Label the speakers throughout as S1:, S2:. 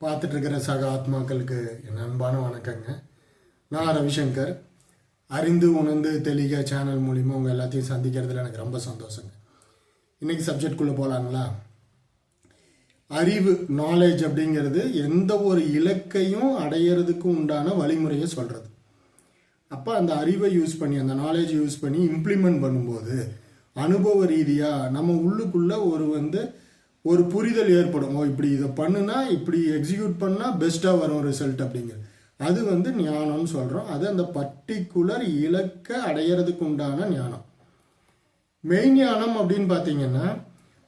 S1: பார்த்துட்ருக்கிற சக ஆத்மாக்களுக்கு என் அன்பான வணக்கங்க. நான் ரவிசங்கர். அறிந்து உணர்ந்து தெளிக சேனல் மூலிமா உங்கள் எல்லாத்தையும் சந்திக்கிறதுல எனக்கு ரொம்ப சந்தோஷங்க. இன்னைக்கு சப்ஜெக்ட்குள்ளே போகலாங்களா அறிவு நாலேஜ் அப்படிங்கிறது எந்த ஒரு இலக்கையும் அடையிறதுக்கு உண்டான வழிமுறையை சொல்கிறது அப்போ அந்த அறிவை யூஸ் பண்ணி அந்த நாலேஜ் யூஸ் பண்ணி இம்ப்ளிமெண்ட் பண்ணும்போது அனுபவ ரீதியாக நம்ம உள்ளுக்குள்ளே ஒரு வந்து ஒரு புரிதல் ஏற்படும்? ஓ இப்படி இதை பண்ணுனா இப்படி எக்ஸிக்யூட் பண்ணால் பெஸ்ட்டாக வரும் ரிசல்ட் அப்படிங்கிறது அது வந்து ஞானம்னு சொல்கிறோம் அது அந்த பர்டிகுலர் இலக்கை அடையிறதுக்கு உண்டான ஞானம். மெயின் ஞானம் அப்படின்னு பார்த்தீங்கன்னா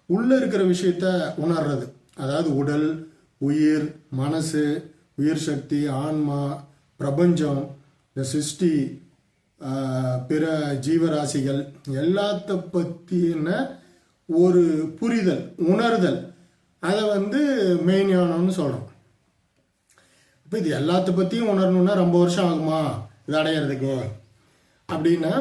S1: உள்ளே இருக்கிற விஷயத்த உணர்றது. அதாவது உடல் உயிர் மனசு உயிர் சக்தி ஆன்மா பிரபஞ்சம் இந்த சிருஷ்டி பிற ஜீவராசிகள் எல்லாத்த பற்றின ஒரு புரிதல் உணர்தல். அதை வந்து மெய்ஞானம்னு சொல்கிறோம் இப்போ இது எல்லாத்த பற்றியும் உணரணும்னா ரொம்ப வருஷம் ஆகுமா? இது அடையிறதுக்கு. அப்படின்னா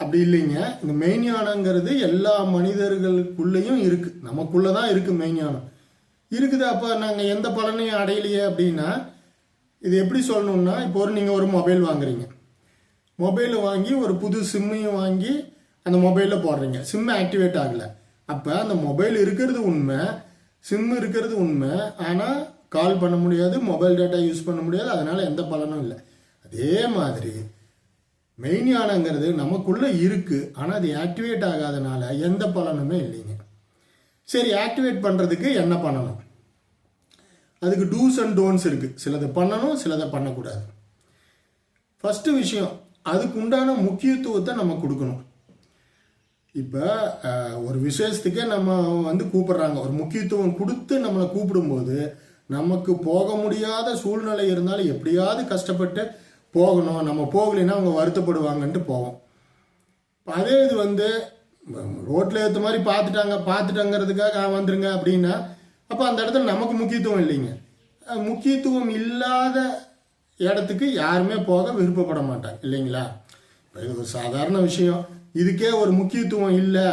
S1: அப்படி இல்லைங்க. இந்த மெய்ஞானங்கிறது எல்லா மனிதர்களுக்குள்ளேயும் இருக்குது நமக்குள்ளே தான் இருக்குது மெய்ஞானம் இருக்குது. அப்போ நாங்கள் எந்த பலனையும் அடையலையே அப்படின்னா இது எப்படி சொல்லணும்னா இப்போ ஒரு நீங்கள் ஒரு மொபைல் வாங்குறீங்க. மொபைல் வாங்கி ஒரு புது சிம்மையும் வாங்கி அந்த மொபைலில் போடுறீங்க. சிம் ஆக்டிவேட் ஆகலை. அப்போ அந்த மொபைல் இருக்கிறது உண்மை சிம் இருக்கிறது உண்மை. ஆனால் கால் பண்ண முடியாது மொபைல் டேட்டா யூஸ் பண்ண முடியாது அதனால் எந்த பலனும் இல்லை. அதே மாதிரி மெயின் யானங்கிறது நமக்குள்ளே இருக்குது ஆனால் அது ஆக்டிவேட் ஆகாதனால எந்த பலனுமே இல்லைங்க. சரி ஆக்டிவேட் பண்ணுறதுக்கு என்ன பண்ணணும்? அதுக்கு டூஸ் அண்ட் டோன்ஸ் இருக்குது சிலதை பண்ணணும் சிலதை பண்ணக்கூடாது. ஃபஸ்ட்டு விஷயம் அதுக்கு உண்டான முக்கியத்துவத்தை நம்ம கொடுக்கணும். இப்போ ஒரு விசேஷத்துக்கே நம்ம வந்து கூப்பிடுறாங்க. ஒரு முக்கியத்துவம் கொடுத்து நம்மளை கூப்பிடும்போது நமக்கு போக முடியாத சூழ்நிலை இருந்தாலும் எப்படியாவது கஷ்டப்பட்டு போகணும். நம்ம போகலைன்னா அவங்க வருத்தப்படுவாங்கன்ட்டு போவோம். அதே இது வந்து ரோட்டில் ஏற்ற மாதிரி பார்த்துட்டாங்க பார்த்துட்டாங்கிறதுக்காக வந்துருங்க அப்படின்னா அப்போ அந்த இடத்துல நமக்கு முக்கியத்துவம் இல்லைங்க. முக்கியத்துவம் இல்லாத இடத்துக்கு யாருமே போக விருப்பப்பட மாட்டாங்க. இல்லைங்களா? இது ஒரு சாதாரண விஷயம். இதுக்கே ஒரு முக்கியத்துவம் இல்லை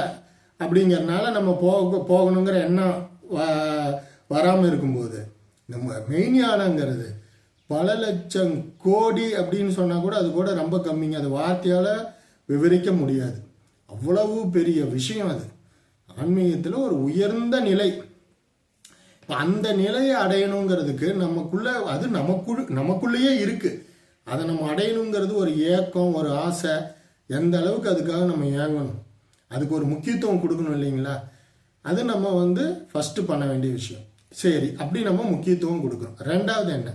S1: அப்படிங்கறனால நம்ம போக போகணுங்கிற எண்ணம் வ- வராம இருக்கும்போது நம்ம மெய்ஞானங்கிறது பல லட்சம் கோடி அப்படின்னு சொன்னால் கூட அது கூட ரொம்ப கம்மிங்க. அது வார்த்தையால் விவரிக்க முடியாது. அவ்வளவு பெரிய விஷயம் அது. ஆன்மீகத்தில் ஒரு உயர்ந்த நிலை. இப்போ அந்த நிலையை அடையணுங்கிறதுக்கு நமக்குள்ள அது நமக்குள் நமக்குள்ளேயே இருக்குது அதை நம்ம அடையணுங்கிறது ஒரு ஏக்கம் ஒரு ஆசை. எந்த அளவுக்கு அதுக்காக நம்ம ஏங்கணும் அதுக்கு ஒரு முக்கியத்துவம் கொடுக்கணும் இல்லைங்களா? அது நம்ம வந்து ஃபஸ்ட்டு பண்ண வேண்டிய விஷயம். சரி அப்படி நம்ம முக்கியத்துவம் கொடுக்குறோம். ரெண்டாவது என்ன?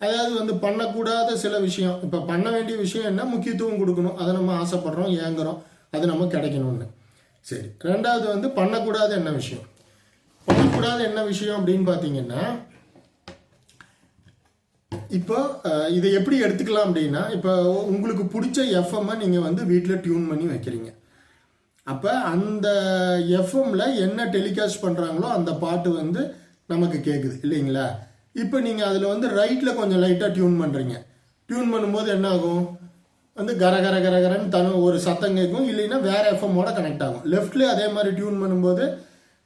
S1: அதாவது வந்து பண்ணக்கூடாத சில விஷயம். இப்போ பண்ண வேண்டிய விஷயம் என்ன? முக்கியத்துவம் கொடுக்கணும். அதை நம்ம ஆசைப்படுறோம் ஏங்குறோம் அது நம்ம கிடைக்கணும்னு. சரி ரெண்டாவது வந்து பண்ணக்கூடாத என்ன விஷயம்? பண்ணக்கூடாத என்ன விஷயம் அப்படின்னு பார்த்தீங்கன்னா இப்போ இதை எப்படி எடுத்துக்கலாம் அப்படின்னா இப்போ உங்களுக்கு பிடிச்ச எஃப்எம்மை நீங்கள் வந்து வீட்டில் டியூன் பண்ணி வைக்கிறீங்க. அப்போ அந்த எஃப்எம்ல என்ன டெலிகாஸ்ட் பண்ணுறாங்களோ அந்த பாட்டு வந்து நமக்கு கேட்குது இல்லைங்களா? இப்போ நீங்கள் அதில் வந்து ரைட்டில் கொஞ்சம் லைட்டாக டியூன் பண்ணுறீங்க டியூன் பண்ணும்போது என்ன ஆகும்? வந்து கர கர கர கரன்னு தனு ஒரு சத்தம் கேட்கும் இல்லைன்னா வேறு எஃப்எம்மோட கனெக்ட் ஆகும். லெஃப்ட்ல அதே மாதிரி டியூன் பண்ணும்போது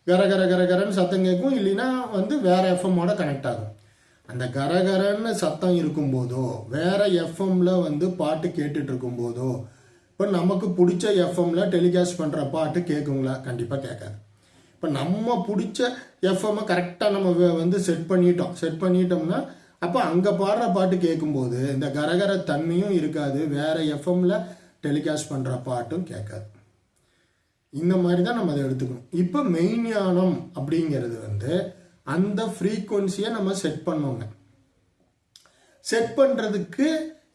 S1: கர கர கர கரன்னு சத்தம் கேட்கும் இல்லைன்னா வந்து வேறு எஃப்எம்மோட கனெக்ட் ஆகும். அந்த கரகரன்னு சத்தம் இருக்கும்போதோ வேற எஃப்எம்ல வந்து பாட்டு கேட்டுட்டு இருக்கும்போதோ இப்போ நமக்கு பிடிச்ச எஃப்எம்ல டெலிகாஸ்ட் பண்ற பாட்டு கேட்குங்களா கண்டிப்பா கேட்காது. இப்போ நம்ம பிடிச்ச எஃப்எம் கரெக்டாக நம்ம வந்து செட் பண்ணிட்டோம். செட் பண்ணிட்டோம்னா அப்போ அங்கே பாடுற பாட்டு கேட்கும்போது இந்த கரகர தன்மையும் இருக்காது. வேற எஃப்எம்ல டெலிகாஸ்ட் பண்ணுற பாட்டும் கேட்காது. இந்த மாதிரி தான் நம்ம அதை எடுத்துக்கணும். இப்போ மெய்ஞானம் அப்படிங்கிறது வந்து அந்த ஃப்ரீக்குவன்சியை நம்ம செட் பண்ணோங்க. செட் பண்ணுறதுக்கு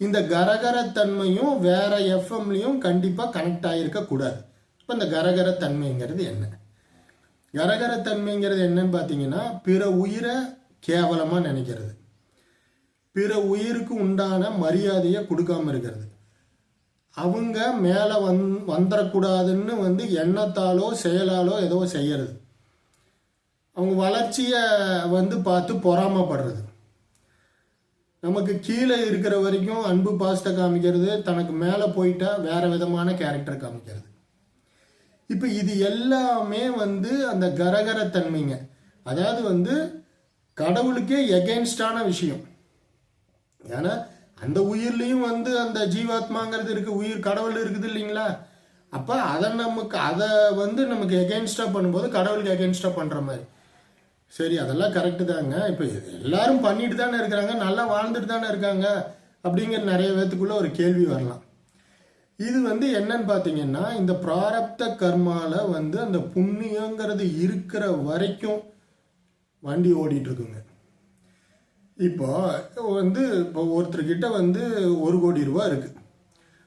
S1: இந்த கரகரத்தன்மையும் வேற எஃப்எம்லையும் கண்டிப்பாக கனெக்ட் ஆகியிருக்கக்கூடாது இப்போ இந்த கரகரத்தன்மைங்கிறது என்ன? கரகரத்தன்மைங்கிறது என்னன்னு பார்த்தீங்கன்னா பிற உயிரை கேவலமாக நினைக்கிறது. பிற உயிருக்கு உண்டான மரியாதையை கொடுக்காம இருக்கிறது. அவங்க மேலே வந் வந்துடக்கூடாதுன்னு வந்து எண்ணத்தாலோ செயலாலோ ஏதோ செய்யறது. அவங்க வளர்ச்சியை வந்து பார்த்து பொறாமப்படுறது. நமக்கு கீழே இருக்கிற வரைக்கும் அன்பு பாசத்தை காமிக்கிறது தனக்கு மேலே போயிட்டா வேற விதமான கேரக்டர் காமிக்கிறது. இப்போ இது எல்லாமே வந்து அந்த கரகரத்தன்மைங்க. அதாவது வந்து கடவுளுக்கே எகென்ஸ்டான விஷயம். ஏன்னா அந்த உயிர்லேயும் வந்து அந்த ஜீவாத்மாங்கிறது இருக்கு உயிர் கடவுள் இருக்குது இல்லைங்களா? அப்போ அதை நமக்கு அதை வந்து நமக்கு எகென்ஸ்டாக பண்ணும்போது கடவுளுக்கு எகென்ஸ்டாக பண்ணுற மாதிரி. சரி அதெல்லாம் கரெக்டு தாங்க. இப்போ எல்லாரும் பண்ணிட்டு தானே இருக்கிறாங்க நல்லா வாழ்ந்துட்டு தானே இருக்காங்க அப்படிங்கிற நிறைய பேத்துக்குள்ள ஒரு கேள்வி வரலாம். இது வந்து என்னன்னு பார்த்தீங்கன்னா இந்த பிராரப்த கர்மால வந்து அந்த புண்ணியங்கிறது இருக்கிற வரைக்கும் வண்டி ஓடிட்டு இருக்குங்க. இப்போ வந்து இப்போ ஒருத்தர்கிட்ட வந்து ஒரு கோடி ரூபா இருக்கு.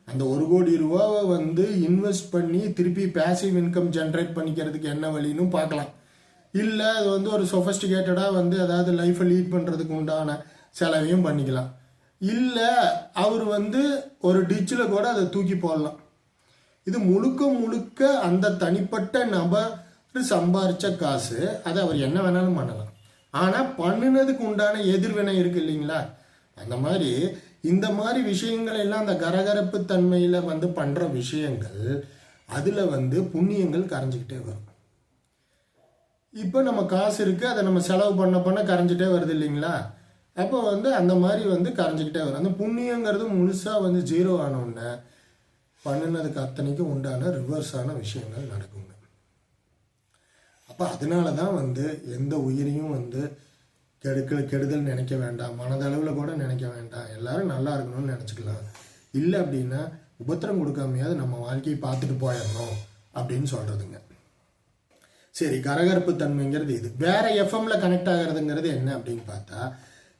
S1: அந்த ஒரு கோடி ரூபாவை வந்து இன்வெஸ்ட் பண்ணி திருப்பி பேசிவ் இன்கம் ஜென்ரேட் பண்ணிக்கிறதுக்கு என்ன வழின்னு பார்க்கலாம். இல்லை அது வந்து ஒரு சொஃபஸ்டிகேட்டடாக வந்து அதாவது லைஃப்பை லீட் பண்ணுறதுக்கு உண்டான செலவையும் பண்ணிக்கலாம். இல்லை அவர் வந்து ஒரு டிச்சில் கூட அதை தூக்கி போடலாம். இது முழுக்க முழுக்க அந்த தனிப்பட்ட நபர் சம்பாரித்த காசு அதை அவர் என்ன வேணாலும் பண்ணலாம். ஆனால் பண்ணினதுக்கு உண்டான எதிர்வினை இருக்கு இல்லைங்களா? அந்த மாதிரி இந்த மாதிரி விஷயங்கள் எல்லாம் அந்த கரகரப்பு தன்மையில் வந்து பண்ணுற விஷயங்கள் அதில் வந்து புண்ணியங்கள் கரைஞ்சிக்கிட்டே வரும். இப்போ நம்ம காசு இருக்குது அதை நம்ம செலவு பண்ண பண்ண கரைஞ்சிட்டே வருது இல்லைங்களா? அப்போ வந்து அந்த மாதிரி வந்து கரைஞ்சிக்கிட்டே வரும். அந்த புண்ணியங்கிறது முழுசாக வந்து ஜீரோ ஆனோடனே பண்ணினதுக்கு அத்தனைக்கும் உண்டான ரிவர்ஸான விஷயங்கள் நடக்குங்க. அப்போ அதனால தான் வந்து எந்த உயிரையும் வந்து கெடுக்கல் கெடுதல் நினைக்க வேண்டாம். மனதளவில் கூட நினைக்க வேண்டாம். எல்லாரும் நல்லா இருக்கணும்னு நினச்சிக்கலாம். இல்லை அப்படின்னா உபத்திரம் கொடுக்காமையாவது நம்ம வாழ்க்கையை பார்த்துட்டு போயிடணும் அப்படின்னு சொல்கிறதுங்க சரி கரகரப்பு தன்மைங்கிறது இது. வேற எஃப்எம்ல கனெக்ட் ஆகிறதுங்கிறது என்ன அப்படின்னு பார்த்தா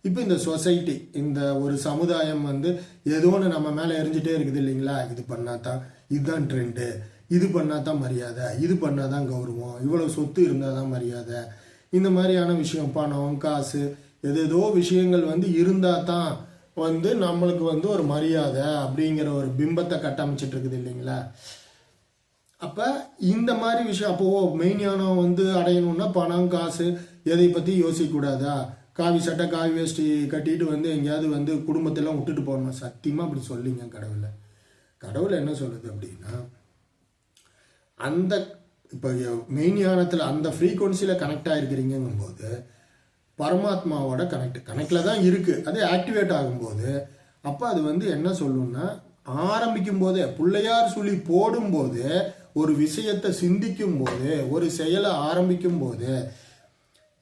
S1: இப்போ இந்த சொசைட்டி இந்த ஒரு சமுதாயம் வந்து ஏதோ ஒன்று நம்ம மேலே எரிஞ்சிட்டே இருக்குது இல்லைங்களா? இது பண்ணால் தான் இதுதான் ட்ரெண்டு இது பண்ணால் தான் மரியாதை. இது பண்ணால் தான் கௌரவம். இவ்வளோ சொத்து இருந்தால் தான் மரியாதை. இந்த மாதிரியான விஷயம் பணம் காசு எதேதோ விஷயங்கள் வந்து இருந்தால் தான் வந்து நம்மளுக்கு வந்து ஒரு மரியாதை அப்படிங்கிற ஒரு பிம்பத்தை கட்டமைச்சிட்டு இருக்குது இல்லைங்களா? அப்போ இந்த மாதிரி விஷயம் அப்போ மெயின் ஞானம் வந்து அடையணும்னா பணம் காசு எதை பற்றி யோசிக்கக்கூடாதா? காவி சட்டை காவி வேஷ்டி கட்டிட்டு வந்து எங்கேயாவது வந்து குடும்பத்தெல்லாம் விட்டுட்டு போகணும்? சத்தியமாக அப்படி சொல்லிங்க கடவுளை. கடவுள் என்ன சொல்லுது அப்படின்னா அந்த இப்போ மெயின் ஞானத்தில் அந்த ஃப்ரீக்குவன்சியில் கனெக்ட் ஆகிருக்கிறீங்கும் போது பரமாத்மாவோட கனெக்ட் கனெக்டில் தான் இருக்குது அது ஆக்டிவேட் ஆகும்போது அப்போ அது வந்து என்ன சொல்லணும்னா ஆரம்பிக்கும் போதே பிள்ளையார் சொல்லி போடும்போது ஒரு விஷயத்தை சிந்திக்கும் போது ஒரு செயலை ஆரம்பிக்கும் போது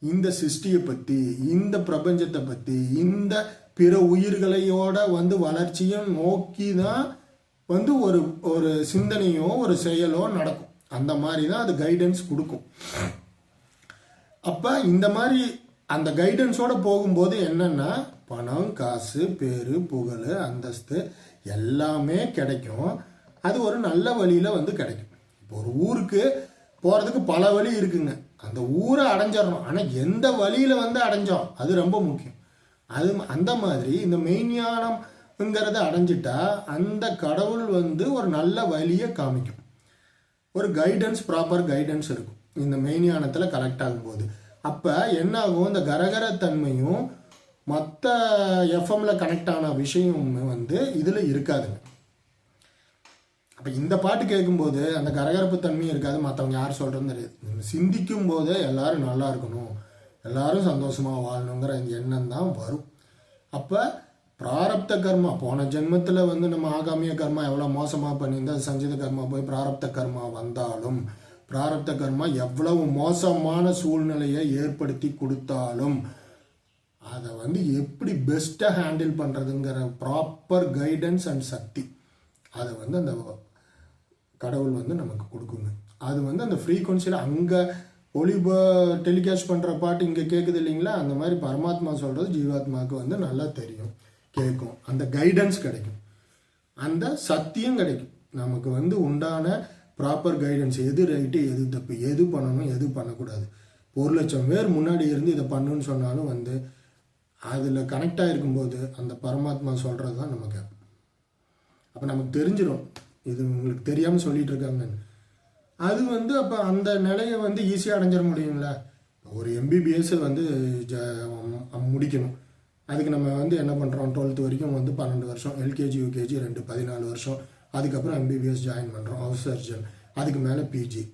S1: இந்த சிருஷ்டியை பற்றி இந்த பிரபஞ்சத்தை பற்றி இந்த பிற உயிர்களையோட வந்து வளர்ச்சியும் நோக்கி தான் வந்து ஒரு ஒரு சிந்தனையோ ஒரு செயலோ நடக்கும். அந்த மாதிரி தான் அது கைடன்ஸ் கொடுக்கும். அப்போ இந்த மாதிரி அந்த கைடன்ஸோட போகும்போது என்னென்னா பணம் காசு பேரு புகழ் அந்தஸ்து எல்லாமே கிடைக்கும். அது ஒரு நல்ல வழியில் வந்து கிடைக்கும். ஒரு ஊருக்கு போகிறதுக்கு பல வழி இருக்குங்க. அந்த ஊரை அடைஞ்சிடணும். ஆனால் எந்த வழியில் வந்து அடைஞ்சோம்? அது ரொம்ப முக்கியம். அது அந்த மாதிரி இந்த மெய்ஞானம்ங்கிறத அடைஞ்சிட்டா அந்த கடவுள் வந்து ஒரு நல்ல வழியை காமிக்கும். ஒரு கைடன்ஸ் ப்ராப்பர் கைடன்ஸ் இருக்கும். இந்த மெய்ஞானத்தில் கலெக்ட் ஆகும்போது. அப்போ என்ன ஆகும் இந்த கரகர தன்மையும் மற்ற எஃப்எம்ல கனெக்ட் ஆன விஷயம் வந்து இதில் இருக்காதுங்க. அப்போ இந்த பாட்டு கேட்கும்போது அந்த கரகரப்பு தன்மையும் இருக்காது மற்றவங்க யார் சொல்கிறதுன்னு தெரியாது. சிந்திக்கும் போதே எல்லாரும் நல்லா இருக்கணும் எல்லாரும் சந்தோஷமாக வாழணுங்கிற இந்த எண்ணம் தான் வரும். அப்போ பிராரப்த கர்மா போன ஜென்மத்தில் வந்து நம்ம ஆகாமிய கர்மா எவ்வளோ மோசமாக பண்ணியிருந்தா அது சஞ்சித கர்மா போய் பிராரப்த கர்மா வந்தாலும் பிராரப்த கர்மா எவ்வளவு மோசமான சூழ்நிலையை ஏற்படுத்தி கொடுத்தாலும் அதை வந்து எப்படி பெஸ்ட்டாக ஹேண்டில் பண்ணுறதுங்கிற ப்ராப்பர் கைடன்ஸ் அண்ட் சக்தி. அதை வந்து அந்த கடவுள் வந்து நமக்கு கொடுக்குங்க. அது வந்து அந்த ஃப்ரீக்குவன்சியில் அங்கே ஒளி டெலிகாஸ்ட் பண்ணுற பாட்டு இங்கே கேட்குது இல்லைங்களா? அந்த மாதிரி பரமாத்மா சொல்கிறது ஜீவாத்மாவுக்கு வந்து நல்லா தெரியும் கேட்கும் அந்த கைடன்ஸ் கிடைக்கும். அந்த சத்தியம் கிடைக்கும். நமக்கு வந்து உண்டான ப்ராப்பர் கைடன்ஸ் எது ரைட்டு எது தப்பு எது பண்ணணும் எது பண்ணக்கூடாது. ஒரு லட்சம் பேர் முன்னாடி இருந்து இதை பண்ணுன்னு சொன்னாலும் வந்து அதில் கனெக்ட் ஆகிருக்கும்போது அந்த பரமாத்மா சொல்கிறது தான் நமக்கு. அப்போ நமக்கு தெரிஞ்சிடும் இது உங்களுக்கு தெரியாமல் சொல்லிட்டு இருக்காங்கன்னு அது வந்து அப்போ அந்த நிலையை வந்து ஈஸியாக அடைஞ்சிட முடியுங்களா? ஒரு எம்பிபிஎஸ் வந்து ஜ- முடிக்கணும். அதுக்கு நம்ம வந்து என்ன பண்ணுறோம் டுவெல்த் வரைக்கும் வந்து பன்னெண்டு வருஷம் எல்கேஜி யூகேஜி ரெண்டு பதினாலு வருஷம். அதுக்கப்புறம் எம்பிபிஎஸ் ஜாயின் பண்ணுறோம் ஹவுஸ் சர்ஜன் அதுக்கு மேலே பிஜி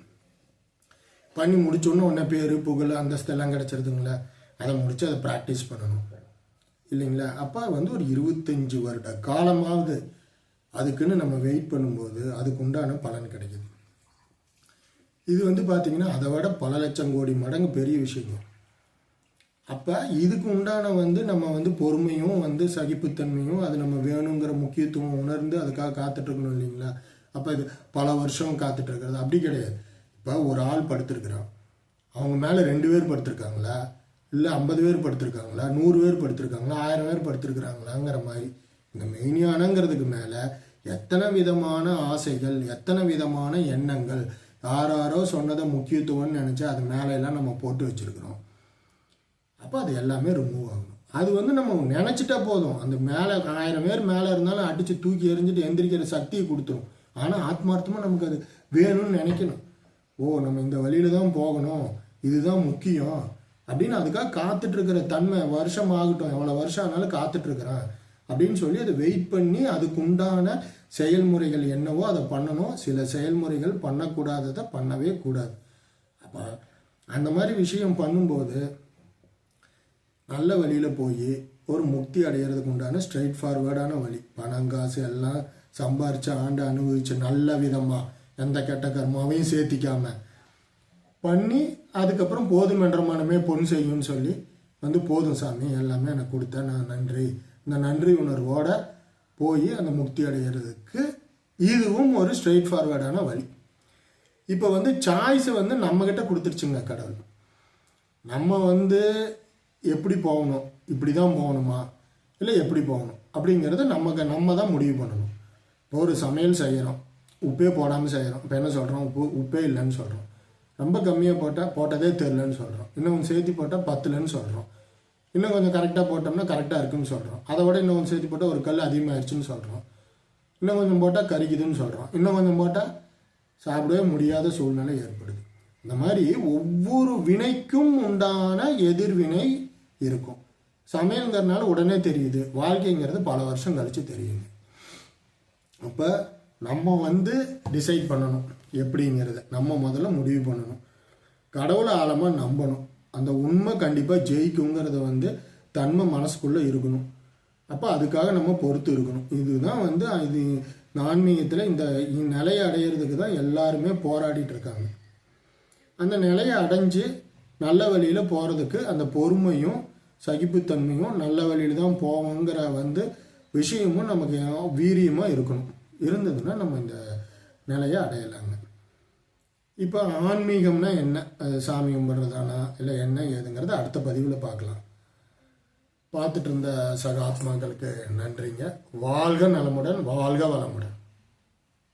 S1: பண்ணி முடிச்சோன்னு உடனே பேர் புகழ் அந்தஸ்தெல்லாம் கிடச்சிருதுங்களா? அதை முடித்து அதை ப்ராக்டிஸ் பண்ணணும். இல்லைங்களா? அப்போ வந்து ஒரு இருபத்தஞ்சி வருட காலமாவது அதுக்குன்னு நம்ம வெயிட் பண்ணும்போது அதுக்கு உண்டான பலன் கிடைக்குது. இது வந்து பார்த்திங்கன்னா அதை விட பல லட்சம் கோடி மடங்கு பெரிய விஷயங்க. அப்போ இதுக்கு உண்டான வந்து நம்ம வந்து பொறுமையும் வந்து சகிப்புத்தன்மையும் அது நம்ம வேணுங்கிற முக்கியத்துவம் உணர்ந்து அதுக்காக காத்துட்ருக்கணும் இல்லைங்களா? அப்போ இது பல வருஷம் காத்துட்ருக்கிறது அப்படி கிடையாது. இப்போ ஒரு ஆள் படுத்திருக்கிறான். அவங்க மேலே ரெண்டு பேர் படுத்திருக்காங்களா? இல்லை ஐம்பது பேர் படுத்திருக்காங்களா? நூறு பேர் படுத்திருக்காங்களா? ஆயிரம் பேர் படுத்திருக்கிறாங்களாங்கிற மாதிரி. இந்த மெய்ஞானங்கிறதுக்கு மேலே எத்தனை விதமான ஆசைகள் எத்தனை விதமான எண்ணங்கள் யாராரோ சொன்னதை முக்கியத்துவம்னு நினச்சி அது மேலே எல்லாம் நம்ம போட்டு வச்சிருக்கிறோம். அப்போ அது எல்லாமே ரிமூவ் ஆகணும். அது வந்து நம்ம நினச்சிட்டா போதும். அந்த மேலே ஆயிரம் பேர் மேலே இருந்தாலும் அடித்து தூக்கி எறிஞ்சிட்டு எந்திரிக்கிற சக்தியை கொடுத்துரும். ஆனால் ஆத்மார்த்தமாக நமக்கு அது வேணும்னு நினைக்கணும். ஓ நம்ம இந்த வழியில் தான் போகணும். இதுதான் முக்கியம். அப்படின்னு அதுக்காக காத்துட்ருக்கிற தன்மை வருஷம் ஆகட்டும். எவ்வளோ வருஷம் ஆனாலும் காத்துட்ருக்குறேன் அப்படின்னு சொல்லி அதை வெயிட் பண்ணி அதுக்கு உண்டான செயல்முறைகள் என்னவோ அதை பண்ணணும். சில செயல்முறைகள் பண்ணக்கூடாததை பண்ணவே கூடாது. அப்போ அந்த மாதிரி விஷயம் பண்ணும்போது நல்ல வழியில் போய் ஒரு முக்தி அடைகிறதுக்கு உண்டான ஸ்ட்ரைட் ஃபார்வேர்டான வழி. பணம் காசு எல்லாம் சம்பாரித்து ஆண்டு அனுபவிச்சு நல்ல விதமாக எந்த கெட்ட கர்மாவையும் சேர்த்திக்காம பண்ணி அதுக்கப்புறம் போதும் என்ற மனமே பொன் செய்யும்னு சொல்லி வந்து போதும் சாமி எல்லாமே எனக்கு கொடுத்த நான் நன்றி. இந்த நன்றி உணர்வோட போய் அந்த முக்தி அடைகிறதுக்கு இதுவும் ஒரு ஸ்ட்ரெயிட் ஃபார்வேர்டான வழி. இப்போ வந்து சாய்ஸை வந்து நம்மக்கிட்ட கொடுத்துருச்சுங்க கடவுள். நம்ம வந்து எப்படி போகணும்? இப்படி தான் போகணுமா? இல்லை எப்படி போகணும்? அப்படிங்கிறத நமக்கு நம்ம தான் முடிவு பண்ணணும். இப்போ ஒரு சமையல் செய்கிறோம் உப்பே போடாமல் செய்கிறோம் இப்போ என்ன சொல்கிறோம் உப்பு உப்பே இல்லைன்னு சொல்கிறோம் ரொம்ப கம்மியாக போட்டால் போட்டதே தெரிலன்னு சொல்கிறோம் இன்னும் சேர்த்து போட்டால் பத்துலன்னு சொல்கிறோம் இன்னும் கொஞ்சம் கரெக்டாக போட்டோம்னா கரெக்டாக இருக்குன்னு சொல்கிறோம் அதை விட இன்னும் கொஞ்சம் சேர்த்து போட்டால் ஒரு கல் அதிகமாகிடுச்சுன்னு சொல்கிறோம் இன்னும் கொஞ்சம் போட்டால் கரிக்குதுன்னு சொல்கிறோம் இன்னும் கொஞ்சம் போட்டால் சாப்பிடவே முடியாத சூழ்நிலை ஏற்படுது. இந்த மாதிரி ஒவ்வொரு வினைக்கும் உண்டான எதிர்வினை இருக்கும். சமையல்ங்கிறதுனால உடனே தெரியுது. வாழ்க்கைங்கிறது பல வருஷம் கழித்து தெரியுது. அப்போ நம்ம வந்து டிசைட் பண்ணணும் எப்படிங்கிறத. நம்ம முதல்ல முடிவு பண்ணணும். கடவுளை ஆழமாக நம்பணும். அந்த உண்மை கண்டிப்பாக ஜெயிக்குங்கிறத வந்து தன்மை மனசுக்குள்ளே இருக்கணும். அப்போ அதுக்காக நம்ம பொறுத்து இருக்கணும். இதுதான் வந்து இது ஆன்மீகத்தில் இந்த நிலையை அடையிறதுக்கு தான் எல்லாருமே போராடிட்டு இருக்காங்க. அந்த நிலையை அடைஞ்சு நல்ல வழியில் போகிறதுக்கு அந்த பொறுமையும் சகிப்புத்தன்மையும் நல்ல வழியில் தான் போவோங்கிற வந்து விஷயமும் நமக்கு வீரியமாக இருக்கணும். இருந்ததுன்னா நம்ம இந்த நிலையை அடையலாங்க. இப்போ ஆன்மீகம்னா என்ன? சாமி கும்பிட்றதானா? இல்லை என்ன ஏதுங்கிறத அடுத்த பதிவில் பார்க்கலாம் பார்த்துட்டு இருந்த சக ஆத்மாக்களுக்கு நன்றிங்க. வாழ்க நலமுடன் வாழ்க வளமுடன்.